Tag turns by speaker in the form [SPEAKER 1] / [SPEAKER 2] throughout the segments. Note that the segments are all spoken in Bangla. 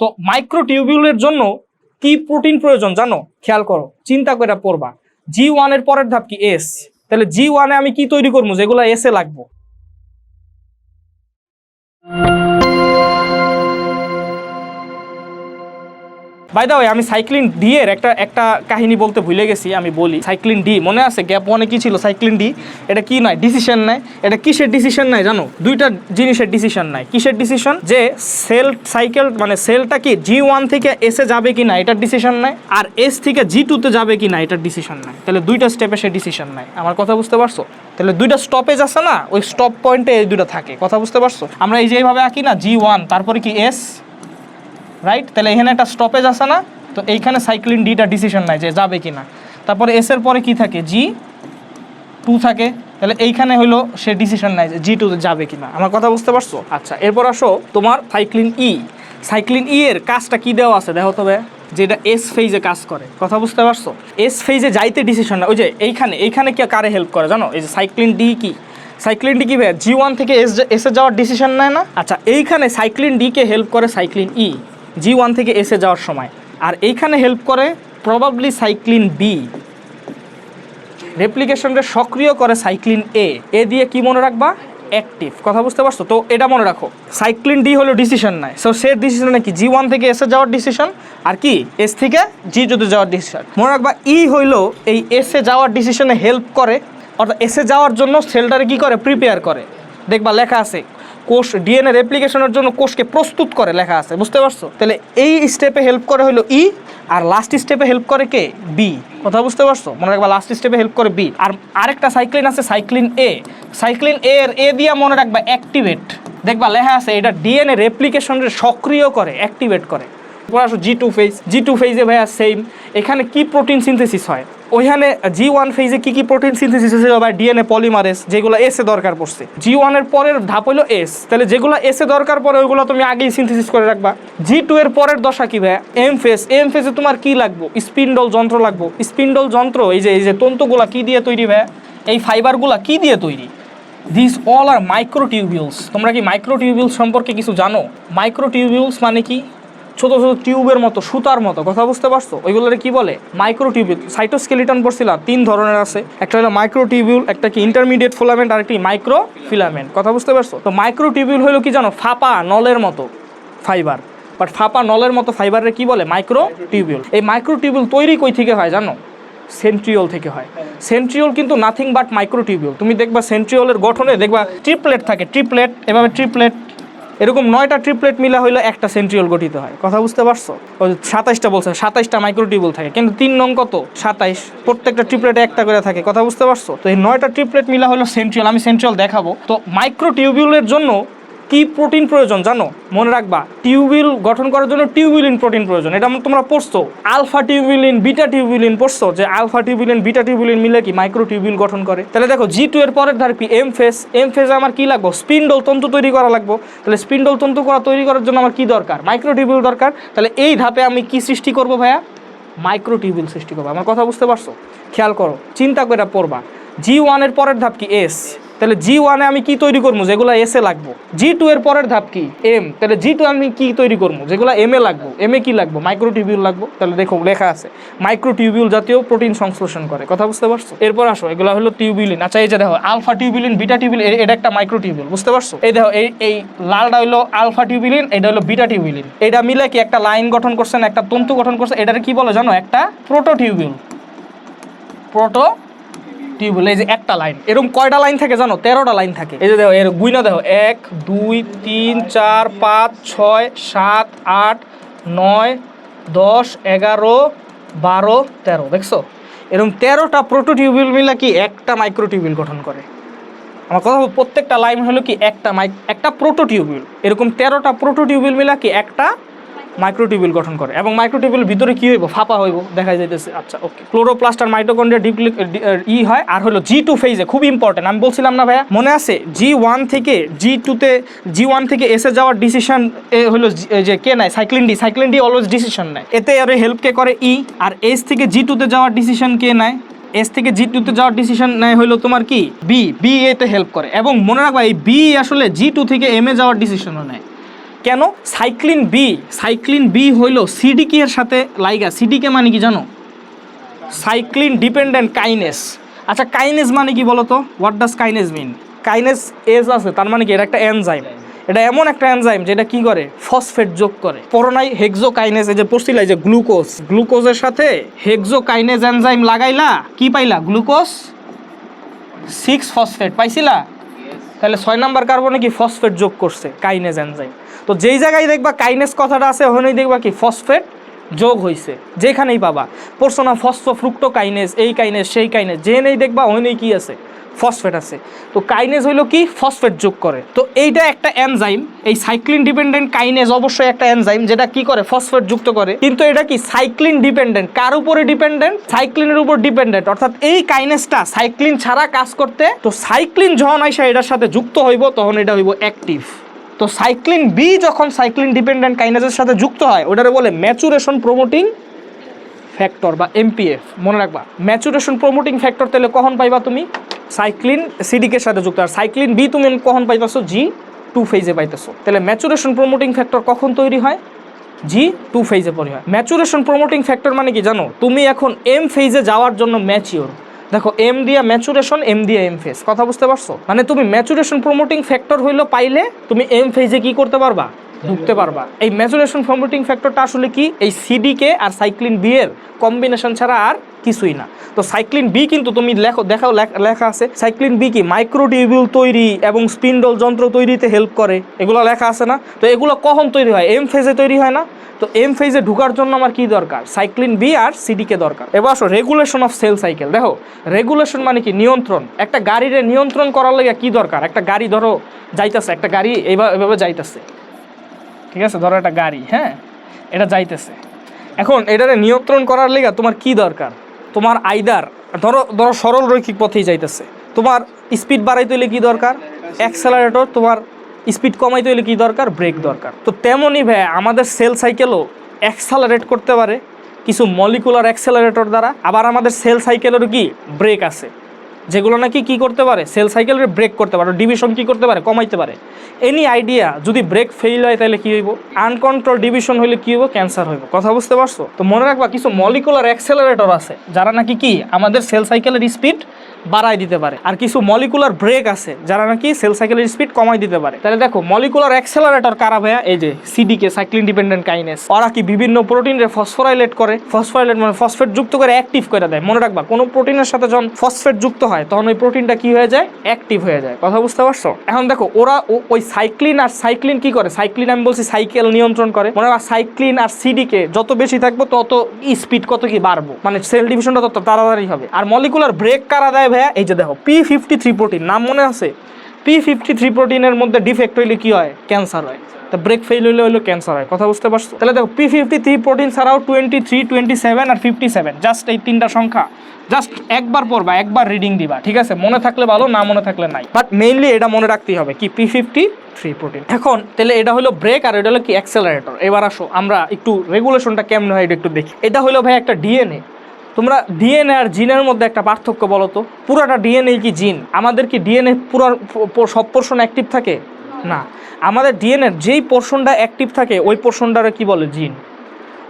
[SPEAKER 1] তো মাইক্রোটিউবিউলের জন্য কি প্রোটিন প্রয়োজন জানো খেয়াল করো চিন্তা করে পড়বা জি ওয়ানের পরের ধাপ কি এস তাহলে জি ওয়ানে আমি কি তৈরি করবো যেগুলো এসে লাগবো বাই দা আমি সাইক্লিন ডি এর একটা একটা কাহিনী বলতে ভুলে গেছি আমি বলি সাইক্লিন ডি মনে আছে গ্যাপ ওয়ানে কি ছিল সাইক্লিন ডি এটা কি নয় ডিসিশন নাই এটা কিসের ডিসিশন নাই জানো দুইটা জিনিসের ডিসিশন নাই কিসের ডিসিশন যে সেল সাইকেল মানে সেলটা কি জি ওয়ান থেকে এসে যাবে কি না এটার ডিসিশন নাই আর এস থেকে জি টুতে যাবে কি না এটার ডিসিশন নাই তাহলে দুইটা স্টেপে সে ডিসিশন নাই আমার কথা বুঝতে পারছো তাহলে দুইটা স্টপেজ আছে না ওই স্টপ পয়েন্টে এই দুইটা থাকে কথা বুঝতে পারছো আমরা এই যেভাবে আঁকি না জি ওয়ান তারপরে কি এস রাইট তাহলে এখানে একটা স্টপেজ আসে না তো এইখানে সাইক্লিন ডিটা ডিসিশন নেয় যে যাবে কি না তারপরে এসের পরে কি থাকে জি টু থাকে তাহলে এইখানে হলো সে ডিসিশন নেয় যে জি টু যাবে কি না আমার কথা বুঝতে পারছো আচ্ছা এরপর আসো তোমার সাইক্লিন ই সাইক্লিন ই এর কাজটা কি দেওয়া আছে দেখো তবে যেটা এস ফেইজে কাজ করে কথা বুঝতে পারছো এস ফেইজে যাইতে ডিসিশন না ওই যে এইখানে এইখানে কি কারে হেল্প করে জানো এই যে সাইক্লিন ডি কি সাইক্লিন ডি কি ভাই জি ওয়ান থেকে এস এসে যাওয়ার ডিসিশন নেয় না আচ্ছা এইখানে সাইক্লিন ডিকে হেল্প করে cyclin E e। G one থেকে এসে যাওয়ার সময় আর এইখানে হেল্প করে প্রবাবলি সাইক্লিন বি রেপ্লিকেশনকে সক্রিয় করে সাইক্লিন এ এ দিয়ে কি মনে রাখবা অ্যাক্টিভ কথা বুঝতে পারছো তো এটা মনে রাখো সাইক্লিন ডি হলো ডিসিশন নাই সো সে ডিসিশন নাকি জি ওয়ান থেকে এসে যাওয়ার ডিসিশন আর কি এস থেকে জি যদি যাওয়ার ডিসিশন মনে রাখবা ই e হইলো এই এসে যাওয়ার ডিসিশনে হেল্প করে অর্থাৎ এসে যাওয়ার জন্য সেলটারে কি করে প্রিপেয়ার করে দেখবা লেখা আছে কোষ ডিএনএ রেপ্লিকেশনের জন্য কোষকে প্রস্তুত করে লেখা আছে বুঝতে পারছো তাহলে এই স্টেপে হেল্প করে হলো ই e, আর লাস্ট স্টেপে হেল্প করে কে বি কথা বুঝতে পারছো মনে রাখবা লাস্ট স্টেপে হেল্প করে বি আর আরেকটা সাইক্লিন আছে সাইক্লিন এ সাইক্লিন এ এর এ দিয়া মনে রাখবা অ্যাক্টিভেট দেখবা লেখা আছে এটা ডিএনএ রেপ্লিকেশনের সক্রিয় করে অ্যাক্টিভেট করে পড়াশো আসো G two phase G two ফেজে ভাইয়া সেম এখানে কি প্রোটিন সিনথেসিস হয় ওইখানে জি ওয়ান ফেজে কী কী প্রোটিন সিনথেসিস হয়েছিল বা ডিএনএ পলিমারেস যেগুলো এসে দরকার পড়ছে জি ওয়ানের পরের ধাপ হলো এস তাহলে যেগুলো এসে দরকার পরে ওইগুলো তুমি আগেই সিনথেসিস করে রাখবা জি টু এর পরের দশা কি ভাই এম ফেস এম ফেসে তোমার কী লাগবো স্পিন্ডল যন্ত্র লাগবো স্পিন্ডল যন্ত্র এই যে এই যে তন্তুগুলা কী দিয়ে তৈরি ভাই এই ফাইবারগুলা কী দিয়ে তৈরি দিস অল আর মাইক্রো টিউবিউলস তোমরা কি মাইক্রো টিউবিউলস সম্পর্কে কিছু জানো মাইক্রো টিউবিউলস মানে কি ছোট ছোট টিউবের মতো সুতার মতো কথা বুঝতে পারছো ওইগুলোর কি বলে মাইক্রো টিউবিউল সাইটোস্কেলিটন পড়ছিলাম তিন ধরনের আছে একটা হলো মাইক্রো টিউবিউল একটা কি ইন্টারমিডিয়েট ফিলামেন্ট আর একটি মাইক্রো ফিলামেন্ট কথা বুঝতে পারছো তো মাইক্রো টিউবিউল হলো কি জানো ফাপা নলের মতো ফাইবার বাট ফাপা নলের মতো ফাইবারের কি বলে মাইক্রো টিউবিউল এই মাইক্রো টিউবিউল তৈরি কই থেকে হয় জানো সেন্ট্রিওল থেকে হয় সেন্ট্রিওল কিন্তু নাথিং বাট মাইক্রো টিউবিউল তুমি দেখবা সেন্ট্রিওলের গঠনে দেখবা ট্রিপলেট থাকে ট্রিপলেট এভাবে ট্রিপলেট এরকম নয়টা ট্রিপলেট মিলা হইলে একটা সেন্ট্রিওল গঠিত হয় কথা বুঝতে পারছো সাতাইশটা বলছে সাতাইশটা মাইক্রোটিউবল থাকে কিন্তু তিন নং কত সাতাইশ প্রত্যেকটা ট্রিপলেটে একটা করে থাকে কথা বুঝতে পারছো তো এই নয়টা ট্রিপলেট মিলা হলো সেন্ট্রিয়াল আমি সেন্ট্রিয়াল দেখাবো তো মাইক্রোটিউবিউলের জন্য কি প্রোটিন প্রয়োজন জানো মনে রাখবা টিউবিল গঠন করার জন্য টিউবিলিন প্রোটিন প্রয়োজন এটা তোমরা পড়ছো আলফা টিউবিলিন বিটা টিউবিলিন পড়ছো যে আলফা টিউবিলিন বিটা টিউবিলিন মিলে কি মাইক্রো টিউবিল গঠন করে তাহলে দেখো জি টু এর পরের ধার কি এম ফেস এম ফেসে আমার কি লাগবো স্পিন্ডল তন্তু তৈরি করা লাগবো তাহলে স্পিন্ডল তন্তু করা তৈরি করার জন্য আমার কি দরকার মাইক্রো টিউবিল দরকার তাহলে এই ধাপে আমি কি সৃষ্টি করব ভাইয়া মাইক্রো টিউবিল সৃষ্টি করবো আমার কথা বুঝতে পারছো খেয়াল করো চিন্তা করে পড়বা জি ওয়ানের পরের ধাপ কি এস তাহলে জি ওয়ানে আমি কি তৈরি করবো যেগুলো এস এ লাগবো জি টু এর পরের ধাপ কি এম তাহলে জি টু আমি কি তৈরি করবো যেগুলো এম এ লাগবো এম এ কি লাগবো মাইক্রো টিউবিউল লাগবো তাহলে দেখো লেখা আছে মাইক্রো টিউবিউল জাতীয় প্রোটিন সংশ্লেষণ করে কথা বুঝতে পারছো এরপর আসো এগুলো হলো টিউবিউলিন আচ্ছা এই যে দেখো আলফা টিউবিউলিন বিটা টিউবিউলিন এটা একটা মাইক্রো টিউবিউল বুঝতে পারছো এই দেখো এই এই লালটা হলো আলফা টিউবিউলিন এটা হলো বিটা টিউবিউলিন এটা মিলে কি একটা লাইন গঠন না একটা তন্তু গঠন করছে এটার কি বলে জানো একটা প্রোটো টিউবিউল প্রোটো টিউবওয়েল এই যে একটা লাইন এরকম কয়টা লাইন থাকে জানো তেরোটা লাইন থাকে এই যে দেখো এর গুইনা দেখো এক দুই তিন চার পাঁচ ছয় সাত আট নয় দশ এগারো বারো তেরো দেখছো এরকম তেরোটা প্রোটো মিলে কি একটা মাইক্রো গঠন করে আমার কথা প্রত্যেকটা লাইন হলো কি একটা মাইক একটা প্রোটো এরকম তেরোটা প্রোটো মিলা কি একটা মাইক্রোটিউবিল গঠন করে এবং মাইক্রোটিবিউল ভিতরে কী হইব ফাঁপা হইব দেখা যাইতেছে আচ্ছা ওকে ক্লোরোপ্লাস্ট আর মাইটোকন্ড্রিয়া ডিপ্লি ই হয় আর হলো জি টু ফেজে খুব ইম্পর্টেন্ট আমি বলছিলাম না ভাইয়া মনে আছে জি ওয়ান থেকে জি টুতে জি ওয়ান থেকে এসে যাওয়ার ডিসিশন এ হলো যে কে নেয় cyclin D cyclin D always decision নেয় এতে আর হেল্প কে করে ই e. আর এস থেকে জি টুতে যাওয়ার ডিসিশন কে নেয় এস থেকে জি টুতে যাওয়ার ডিসিশন নেয় হলো তোমার কি বি বি এতে হেল্প করে এবং মনে রাখবা এই বি আসলে জি টু থেকে এম এ যাওয়ার ডিসিশনও নেয় কেন সাইক্লিন বি সাইক্লিন বি হইল সিডিকে এর সাথে লাইগা সিডিকে মানে কি জানো সাইক্লিন ডিপেন্ডেন্ট কাইনেস আচ্ছা কাইনেস মানে কি বলো তো what does kinase mean kinase age আছে তার মানে কি এটা একটা এনজাইম এটা এমন একটা এনজাইম যেটা কি করে ফসফেট যোগ করে পরোনাই হেক্সো কাইনেস এই যে পড়ছিল যে গ্লুকোজ গ্লুকোজের সাথে হেক্সো কাইনেস এনজাইম লাগাইলা কি পাইলা গ্লুকোজ সিক্স ফসফেট পাইছিলা তাহলে ছয় নাম্বার কার্বনে কি ফসফেট যোগ করছে কাইনেজ এনজাইম তো যেই জায়গায় দেখবা কাইনেজ কথাটা আছে ওখানেই দেখবা কি ফসফেট যোগ হয়েছে যেখানেই পাবা না ফসফো ফ্রুক্টো কাইনেজ এই কাইনেজ সেই কাইনেজ যেখানেই দেখবা ওখানেই কি আছে ফসফেট আছে তো কাইনেজ হইলো কি ফসফেট যোগ করে তো এইটা একটা এনজাইম এই সাইক্লিন ডিপেন্ডেন্ট কাইনেজ অবশ্যই একটা এনজাইম যেটা কি করে ফসফেট যুক্ত করে কিন্তু এটা কি সাইক্লিন ডিপেন্ডেন্ট কার উপরে ডিপেন্ডেন্ট সাইক্লিনের উপর ডিপেন্ডেন্ট অর্থাৎ এই কাইনেজটা সাইক্লিন ছাড়া কাজ করতে তো সাইক্লিন যখন আইসা এটার সাথে যুক্ত হইব তখন এটা হইব অ্যাক্টিভ তো সাইক্লিন বি যখন সাইক্লিন ডিপেন্ডেন্ট কাইনেজের সাথে যুক্ত হয় ওটারে বলে ম্যাচুরেশন প্রমোটিং ফ্যাক্টর বা এমপিএফ মনে রাখবা ম্যাচুরেশন প্রমোটিং ফ্যাক্টর তাহলে কখন পাইবা তুমি সাইক্লিন সিডিকের সাথে যুক্ত আর সাইক্লিন বি তুমি কখন পাইতেছো জি টু ফেজে পাইতেছো তাহলে ম্যাচুরেশন প্রমোটিং ফ্যাক্টর কখন তৈরি হয় জি টু ফেজে পরি হয় ম্যাচুরেশন প্রমোটিং ফ্যাক্টর মানে কি জানো তুমি এখন এম ফেজে যাওয়ার জন্য ম্যাচিওর দেখো এম দিয়া ম্যাচুরেশন এম দিয়া এম ফেজ কথা বুঝতে পারছো মানে তুমি ম্যাচুরেশন প্রমোটিং ফ্যাক্টর হইলো পাইলে তুমি এম ফেজে কি করতে পারবা ঢুকতে পারবা এই মেজুরেশন ফর্মুটিং ফ্যাক্টরটা আসলে কি এই সিডিকে আর সাইক্লিন বি এর কম্বিনেশন ছাড়া আর কিছুই না তো সাইক্লিন বি কিন্তু তুমি লেখো দেখাও লেখা আছে সাইক্লিন বি কি মাইক্রোটিউবিউল তৈরি এবং স্পিন্ডল যন্ত্র তৈরিতে হেল্প করে এগুলো লেখা আছে না তো এগুলো কখন তৈরি হয় এম ফেজে তৈরি হয় না তো এম ফেজে ঢুকার জন্য আমার কি দরকার সাইক্লিন বি আর সিডিকে দরকার এবার আসো রেগুলেশন অফ সেল সাইকেল দেখো রেগুলেশন মানে কি নিয়ন্ত্রণ একটা গাড়ির নিয়ন্ত্রণ করার লাগে কি দরকার একটা গাড়ি ধরো যাইতেছে একটা গাড়ি এইভাবে যাইতেছে ঠিক আছে ধরো একটা গাড়ি হ্যাঁ এটা যাইতেছে এখন এটারে নিয়ন্ত্রণ করার লেগে তোমার কি দরকার তোমার আইদার ধরো ধরো সরল রৈখিক পথেই যাইতেছে তোমার স্পিড বাড়াইতে হইলে কী দরকার অ্যাক্সেলারেটর তোমার স্পিড কমাইতে হইলে কী দরকার ব্রেক দরকার তো তেমনই ভাই আমাদের সেল সাইকেলও অ্যাক্সেলারেট করতে পারে কিছু মলিকুলার অ্যাক্সেলারেটর দ্বারা আবার আমাদের সেল সাইকেলেরও কি ব্রেক আছে যেগুলো নাকি কি করতে পারে সেল সাইকেলের ব্রেক করতে পারে ডিভিশন কি করতে পারে কমাইতে পারে এনি আইডিয়া যদি ব্রেক ফেল হয় তাহলে কি হইব আনকন্ট্রোল ডিভিশন হইলে কি হইব ক্যান্সার হইব কথা বুঝতে পারছো তো মনে রাখবা কিছু মলিকুলার অ্যাক্সেলারেটর আছে যারা নাকি কি আমাদের সেল সাইকেলের স্পিড বাড়ায় দিতে পারে আর কিছু মলিকুলার ব্রেক আছে যারা নাকি সেল সাইকেলের স্পিড কমায় দিতে পারে তাহলে দেখো মলিকুলার অ্যাক্সেলারেটর কারা ভাইয়া এই যে সিডিকে সাইক্লিন ডিপেন্ডেন্ট কাইনেস ওরা কি বিভিন্ন প্রোটিনরে ফসফোরাইলেট করে ফসফোরাইলেট মানে ফসফেট যুক্ত করে অ্যাক্টিভ করে দেয় মনে রাখবা কোনো প্রোটিনের সাথে যখন ফসফেট যুক্ত হয় তখন ওই প্রোটিনটা কি হয়ে যায় অ্যাক্টিভ হয়ে যায় কথা বুঝতে পারছো এখন দেখো ওরা ওই সাইক্লিন আর সাইক্লিন কি করে সাইক্লিন আমি বলছি সাইকেল নিয়ন্ত্রণ করে মনে রাখবা সাইক্লিন আর সিডিকে যত বেশি থাকবো তত স্পিড কত কি বাড়বো মানে সেল ডিভিশনটা তত তাড়াতাড়ি হবে আর মলিকুলার ব্রেক কারা দেয় ভাইয়া এই যে দেখো পি ফিফটি থ্রি প্রোটিন নাম মনে আছে পি ফিফটি থ্রি প্রোটিনের মধ্যে ডিফেক্ট হইলে কী হয় ক্যান্সার হয় তা ব্রেক ফেল হইলে হইলো ক্যান্সার হয় কথা বুঝতে পারছো তাহলে দেখো পি ফিফটি থ্রি প্রোটিন ছাড়াও টোয়েন্টি থ্রি টোয়েন্টি সেভেন আর ফিফটি সেভেন জাস্ট এই তিনটা সংখ্যা জাস্ট একবার পড়বা একবার রিডিং দিবা ঠিক আছে মনে থাকলে ভালো না মনে থাকলে নাই বাট মেইনলি এটা মনে রাখতেই হবে কি পি ফিফটি থ্রি প্রোটিন এখন তাহলে এটা হলো ব্রেক আর এটা হলো কি অ্যাক্সেলারেটর এবার আসো আমরা একটু রেগুলেশনটা কেমন হয় এটা একটু দেখি এটা হলো ভাই একটা ডিএনএ তোমরা ডিএনএ আর জিনের মধ্যে একটা পার্থক্য বলো তো পুরোটা ডিএনএ কি জিন আমাদের কি ডিএনএ পুরো সব পোর্শন অ্যাক্টিভ থাকে না আমাদের ডিএনএর যেই পোর্শনটা অ্যাক্টিভ থাকে ওই পোর্শনটারে কি বলে জিন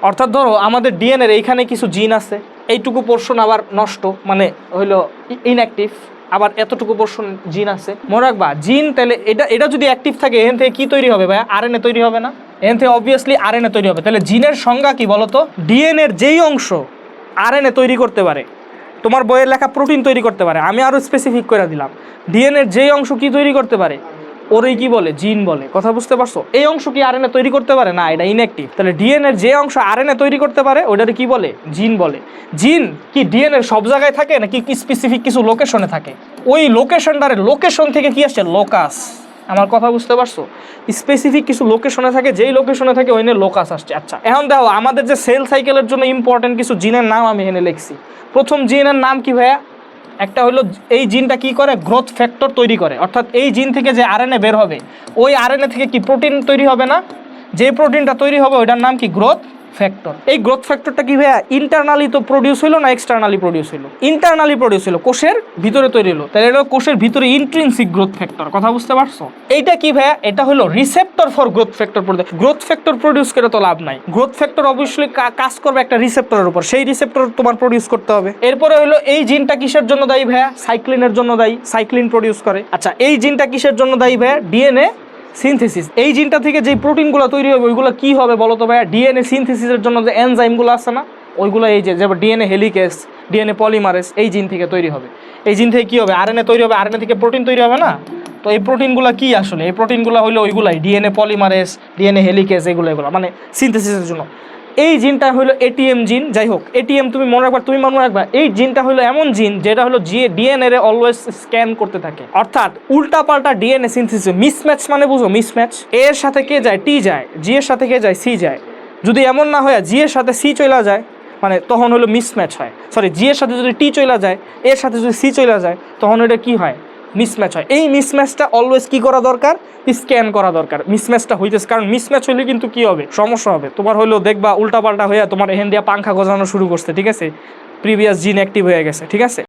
[SPEAKER 1] অর্থাৎ ধরো আমাদের ডিএনএর এইখানে কিছু জিন আছে এইটুকু পোর্শন আবার নষ্ট মানে হইল ইনঅ্যাক্টিভ আবার এতটুকু পোর্শন জিন আছে মনে রাখবা জিন তাহলে এটা এটা যদি অ্যাক্টিভ থাকে এন থেকে কী তৈরি হবে ভাইয়া আরএনএ তৈরি হবে না এন থেকে অবভিয়াসলি আর তৈরি হবে তাহলে জিনের সংজ্ঞা কি বলতো ডিএনএর যেই অংশ আরএনএ তৈরি করতে পারে তোমার বইয়ের লেখা প্রোটিন তৈরি করতে পারে আমি আরও স্পেসিফিক করে দিলাম ডিএনএর যেই অংশ কি তৈরি করতে পারে ওরই কি বলে জিন বলে কথা বুঝতে পারছো এই অংশ কি আরএনএ তৈরি করতে পারে না এটা ইনএক্টিভ তাহলে ডিএনএর যে অংশ আরএনএ তৈরি করতে পারে ওটার কি বলে জিন বলে জিন কি ডিএনএর সব জায়গায় থাকে নাকি স্পেসিফিক কিছু লোকেশনে থাকে ওই লোকেশনটারে লোকেশন থেকে কি আসছে লোকাস আমার কথা বুঝতে পারছো স্পেসিফিক কিছু লোকেশনে থাকে যেই লোকেশনে থাকে ওইনে লোকাস আসছে আচ্ছা এখন দেখো আমাদের যে সেল সাইকেলের জন্য ইম্পর্টেন্ট কিছু জিনের নাম আমি এখানে লিখছি প্রথম জিনের নাম কি ভাইয়া একটা হলো এই জিনটা কি করে গ্রোথ ফ্যাক্টর তৈরি করে অর্থাৎ এই জিন থেকে যে আর বের হবে ওই আর থেকে কি প্রোটিন তৈরি হবে না যে প্রোটিনটা তৈরি হবে ওইটার নাম কি গ্রোথ ফ্যাক্টর এই গ্রোথ ফ্যাক্টরটা কি ভাইয়া ইন্টারনালি তো প্রডিউস হলো না এক্সটারনালি প্রডিউস হলো ইন্টারনালি প্রডিউস হলো কোষের ভিতরে তৈরি হলো তাহলে এটা কোষের ভিতরে ইন্ট্রিনসিক গ্রোথ ফ্যাক্টর কথা বুঝতে পারছো এইটা কি ভাইয়া এটা হলো receptor for growth factor growth factor produce করে তো লাভ নাই গ্রোথ ফ্যাক্টর অবশ্যই কাজ করবে একটা রিসেপ্টরের উপর সেই রিসেপ্টর তোমার প্রডিউস করতে হবে এরপরে হলো এই জিনটা কিসের জন্য দায়ী ভাইয়া সাইক্লিনের জন্য দায়ী সাইক্লিন প্রডিউস করে আচ্ছা এই জিনটা কিসের জন্য দায়ী ভাইয়া ডিএনএ সিনথেসিস এই জিনটা থেকে যে প্রোটিনগুলো তৈরি হবে ওইগুলো কী হবে বলো তো ভাইয়া ডিএনএ সিনথেসিসের জন্য যে এনজাইমগুলো আছে না ওইগুলো এই যে ডিএনএ হেলিকেস ডিএনএ পলিমারেস এই জিন থেকে তৈরি হবে এই জিন থেকে কী হবে আরএনএ তৈরি হবে আরএনএ থেকে প্রোটিন তৈরি হবে না তো এই প্রোটিনগুলো কী আসলে এই প্রোটিনগুলো হলো ওইগুলাই ডিএনএ পলিমারেস ডিএনএ হেলিকেস এগুলো এগুলো মানে সিনথেসিসের জন্য এই জিনটা হলো এটিএম জিন যাই হোক এটিএম তুমি মনে রাখবা তুমি মনে রাখবা এই জিনটা হলো এমন জিন যেটা হলো জিএ ডিএনএ রে অলওয়েজ স্ক্যান করতে থাকে অর্থাৎ উল্টা পাল্টা ডিএনএ সিনথিসিস মিসম্যাচ মানে বুঝো মিসম্যাচ এর সাথে কে যায় টি যায় জি এর সাথে কে যায় সি যায় যদি এমন না হয় জি এর সাথে সি চলে যায় মানে তখন হলো মিসম্যাচ হয় সরি জি এর সাথে যদি টি চলে যায় এর সাথে যদি সি চলে যায় তখন এটা কি হয় মিসম্যাচ হয় এই মিসম্যাচটা অলওয়েজ কি করা দরকার স্ক্যান করা দরকার মিসম্যাচটা হইতেছে কারণ মিসম্যাচ হইলে কিন্তু কি হবে সমস্যা হবে তোমার হলেও দেখবা উল্টাপাল্টা হয়ে তোমার এহেন দিয়া পাংখা গজানো শুরু করছে ঠিক আছে প্রিভিয়াস জিন অ্যাক্টিভ হয়ে গেছে ঠিক আছে